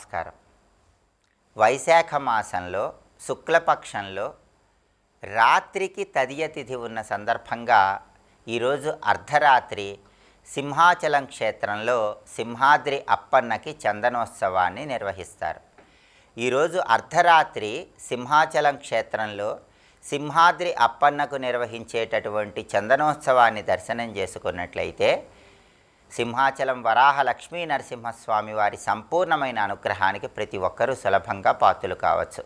నమస్కారం. వైశాఖ మాసంలో శుక్లపక్షంలో రాత్రికి తదియ తిథి ఉన్న సందర్భంగా ఈరోజు అర్ధరాత్రి సింహాచలం క్షేత్రంలో సింహాద్రి అప్పన్నకి చందనోత్సవాన్ని నిర్వహిస్తారు. ఈరోజు అర్ధరాత్రి సింహాచలం క్షేత్రంలో సింహాద్రి అప్పన్నకు నిర్వహించేటటువంటి చందనోత్సవాన్ని దర్శనం చేసుకున్నట్లయితే సింహాచలం వరాహ లక్ష్మీ నరసింహస్వామి వారి సంపూర్ణమైన అనుగ్రహానికి ప్రతి ఒక్కరూ సులభంగా పాత్రలు కావచ్చు.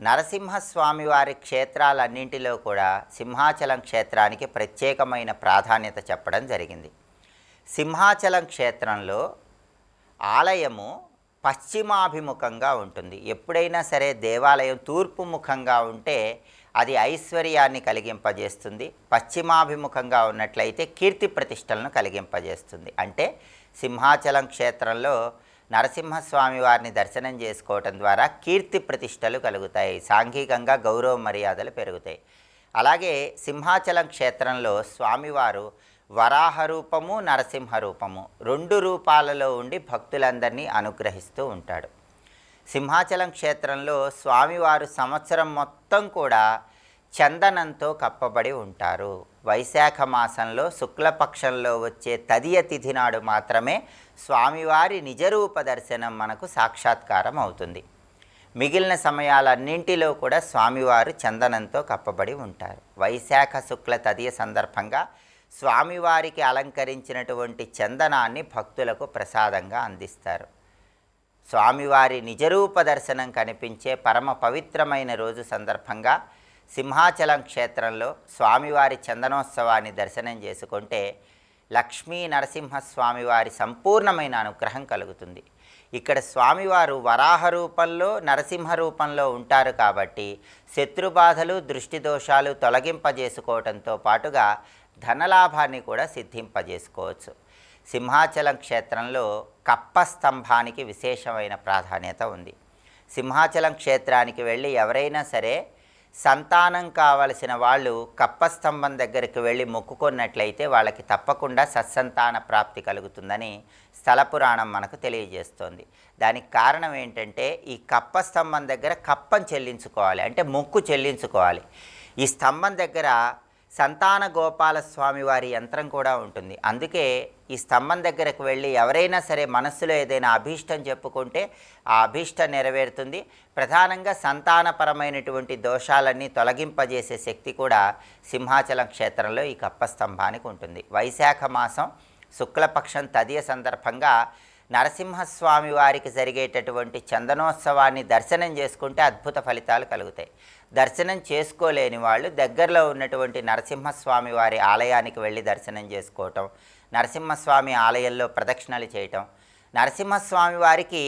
నరసింహస్వామి వారి క్షేత్రాలన్నింటిలో కూడా సింహాచలం క్షేత్రానికి ప్రత్యేకమైన ప్రాధాన్యత చెప్పడం జరిగింది. సింహాచలం క్షేత్రంలో ఆలయము పశ్చిమాభిముఖంగా ఉంటుంది. ఎప్పుడైనా సరే దేవాలయం తూర్పు ముఖంగా ఉంటే అది ఐశ్వర్యాన్ని కలిగింపజేస్తుంది. పశ్చిమాభిముఖంగా ఉన్నట్లయితే కీర్తి ప్రతిష్టలను కలిగింపజేస్తుంది. అంటే సింహాచలం క్షేత్రంలో నరసింహస్వామి వారిని దర్శనం చేసుకోవటం ద్వారా కీర్తి ప్రతిష్టలు కలుగుతాయి. సాంఘికంగా గౌరవ మర్యాదలు పెరుగుతాయి. అలాగే సింహాచలం క్షేత్రంలో స్వామివారు వరాహ రూపము నరసింహ రూపము రెండు రూపాలలో ఉండి భక్తులందరినీ అనుగ్రహిస్తూ ఉంటాడు. సింహాచలం క్షేత్రంలో స్వామివారు సంవత్సరం మొత్తం కూడా చందనంతో కప్పబడి ఉంటారు. వైశాఖ మాసంలో శుక్లపక్షంలో వచ్చే తదియ తిథి నాడు మాత్రమే స్వామివారి నిజరూప దర్శనం మనకు సాక్షాత్కారం అవుతుంది. మిగిలిన సమయాలన్నింటిలో కూడా స్వామివారు చందనంతో కప్పబడి ఉంటారు. వైశాఖ శుక్ల తదియ సందర్భంగా స్వామివారికి అలంకరించినటువంటి చందనాన్ని భక్తులకు ప్రసాదంగా అందిస్తారు. స్వామివారి నిజరూప దర్శనం కనిపించే పరమ పవిత్రమైన రోజు సందర్భంగా సింహాచలం క్షేత్రంలో స్వామివారి చందనోత్సవాన్ని దర్శనం చేసుకుంటే లక్ష్మీ నరసింహస్వామివారి సంపూర్ణమైన అనుగ్రహం కలుగుతుంది. ఇక్కడ స్వామివారు వరాహ రూపంలో నరసింహ రూపంలో ఉంటారు కాబట్టి శత్రుబాధలు దృష్టి దోషాలు తొలగింపజేసుకోవడంతో పాటుగా ధనలాభాన్ని కూడా సిద్ధింపజేసుకోవచ్చు. సింహాచలం క్షేత్రంలో కప్ప స్తంభానికి విశేషమైన ప్రాధాన్యత ఉంది. సింహాచలం క్షేత్రానికి వెళ్ళి ఎవరైనా సరే సంతానం కావలసిన వాళ్ళు కప్ప స్తంభం దగ్గరికి వెళ్ళి మొక్కుకున్నట్లయితే వాళ్ళకి తప్పకుండా సత్సంతాన ప్రాప్తి కలుగుతుందని స్థల పురాణం మనకు తెలియజేస్తోంది. దానికి కారణం ఏంటంటే ఈ కప్ప స్తంభం దగ్గర కప్పం చెల్లించుకోవాలి అంటే మొక్కు చెల్లించుకోవాలి. ఈ స్తంభం దగ్గర సంతాన గోపాల స్వామి వారి యంత్రం కూడా ఉంటుంది. అందుకే ఈ స్తంభం దగ్గరకు వెళ్ళి ఎవరైనా సరే మనస్సులో ఏదైనా అభీష్టం చెప్పుకుంటే ఆ అభీష్టం నెరవేరుతుంది. ప్రధానంగా సంతానపరమైనటువంటి దోషాలన్నీ తొలగింపజేసే శక్తి కూడా సింహాచలం క్షేత్రంలో ఈ కప్ప స్తంభానికి ఉంటుంది. వైశాఖ మాసం శుక్లపక్షం తదియ సందర్భంగా నరసింహస్వామి వారికి జరిగేటటువంటి చందనోత్సవాన్ని దర్శనం చేసుకుంటే అద్భుత ఫలితాలు కలుగుతాయి. దర్శనం చేసుకోలేని వాళ్ళు దగ్గరలో ఉన్నటువంటి నరసింహస్వామి వారి ఆలయానికి వెళ్ళి దర్శనం చేసుకోవటం నరసింహస్వామి ఆలయంలో ప్రదక్షిణలు చేయటం. నరసింహస్వామి వారికి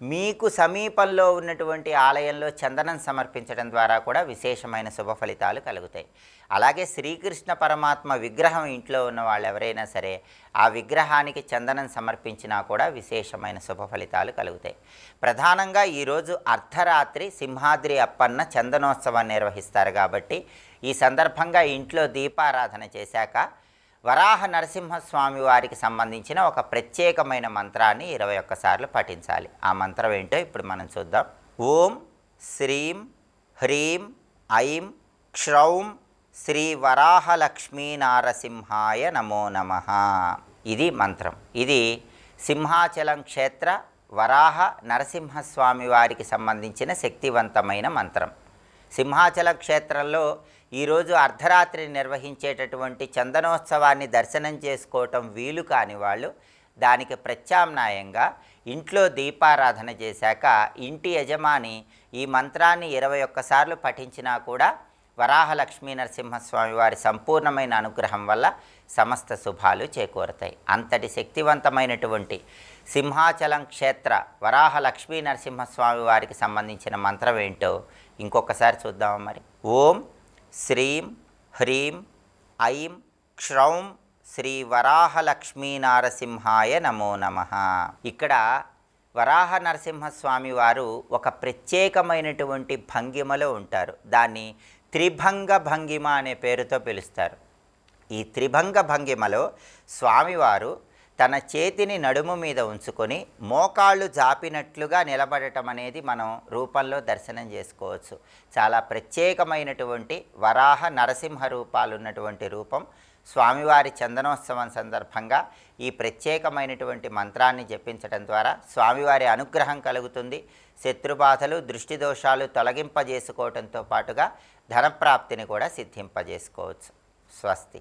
మీకు సమీపంలో ఉన్నటువంటి ఆలయంలో చందనం సమర్పించడం ద్వారా కూడా విశేషమైన శుభ ఫలితాలు కలుగుతాయి. అలాగే శ్రీకృష్ణ పరమాత్మ విగ్రహం ఇంట్లో ఉన్న వాళ్ళు ఎవరైనా సరే ఆ విగ్రహానికి చందనం సమర్పించినా కూడా విశేషమైన శుభ ఫలితాలు కలుగుతాయి. ప్రధానంగా ఈరోజు అర్ధరాత్రి సింహాద్రి అప్పన్న చందనోత్సవాన్ని నిర్వహిస్తారు కాబట్టి ఈ సందర్భంగా ఇంట్లో దీపారాధన చేశాక వరాహ నరసింహస్వామి వారికి సంబంధించిన ఒక ప్రత్యేకమైన మంత్రాన్ని ఇరవై ఒక్కసార్లు పఠించాలి. ఆ మంత్రం ఏంటో ఇప్పుడు మనం చూద్దాం. ఓం శ్రీం హ్రీం ఐం క్షౌం శ్రీ వరాహలక్ష్మీ నారసింహాయ నమో నమ. ఇది మంత్రం. ఇది సింహాచలం క్షేత్ర వరాహ నరసింహస్వామి వారికి సంబంధించిన శక్తివంతమైన మంత్రం. సింహాచల క్షేత్రంలో ఈరోజు అర్ధరాత్రి నిర్వహించేటటువంటి చందనోత్సవాన్ని దర్శనం చేసుకోవటం వీలు కాని వాళ్ళు దానికి ప్రత్యామ్నాయంగా ఇంట్లో దీపారాధన చేశాక ఇంటి యజమాని ఈ మంత్రాన్ని ఇరవై ఒక్కసార్లు పఠించినా కూడా వరాహ లక్ష్మీ నరసింహస్వామి వారి సంపూర్ణమైన అనుగ్రహం వల్ల సమస్త శుభాలు చేకూరతాయి. అంతటి శక్తివంతమైనటువంటి సింహాచలం క్షేత్ర వరాహ లక్ష్మీ నరసింహస్వామి వారికి సంబంధించిన మంత్రం ఏంటో ఇంకొకసారి చూద్దామా మరి. ఓం శ్రీం హ్రీం ఐం క్షౌం శ్రీ వరాహలక్ష్మీ నారసింహాయ నమో నమ. ఇక్కడ వరాహ నరసింహస్వామి వారు ఒక ప్రత్యేకమైనటువంటి భంగిమలో ఉంటారు. దాన్ని త్రిభంగ భంగిమ అనే పేరుతో పిలుస్తారు. ఈ త్రిభంగ భంగిమలో స్వామివారు తన చేతిని నడుము మీద ఉంచుకొని మోకాళ్ళు జాపినట్లుగా నిలబడటం అనేది మనం రూపంలో దర్శనం చేసుకోవచ్చు. చాలా ప్రత్యేకమైనటువంటి వరాహ నరసింహ రూపాలు ఉన్నటువంటి రూపం స్వామివారి చందనోత్సవం సందర్భంగా ఈ ప్రత్యేకమైనటువంటి మంత్రాన్ని జపించడం ద్వారా స్వామివారి అనుగ్రహం కలుగుతుంది. శత్రుబాధలు దృష్టి దోషాలు తొలగింపజేసుకోవడంతో పాటుగా ధనప్రాప్తిని కూడా సిద్ధింపజేసుకోవచ్చు. స్వస్తి.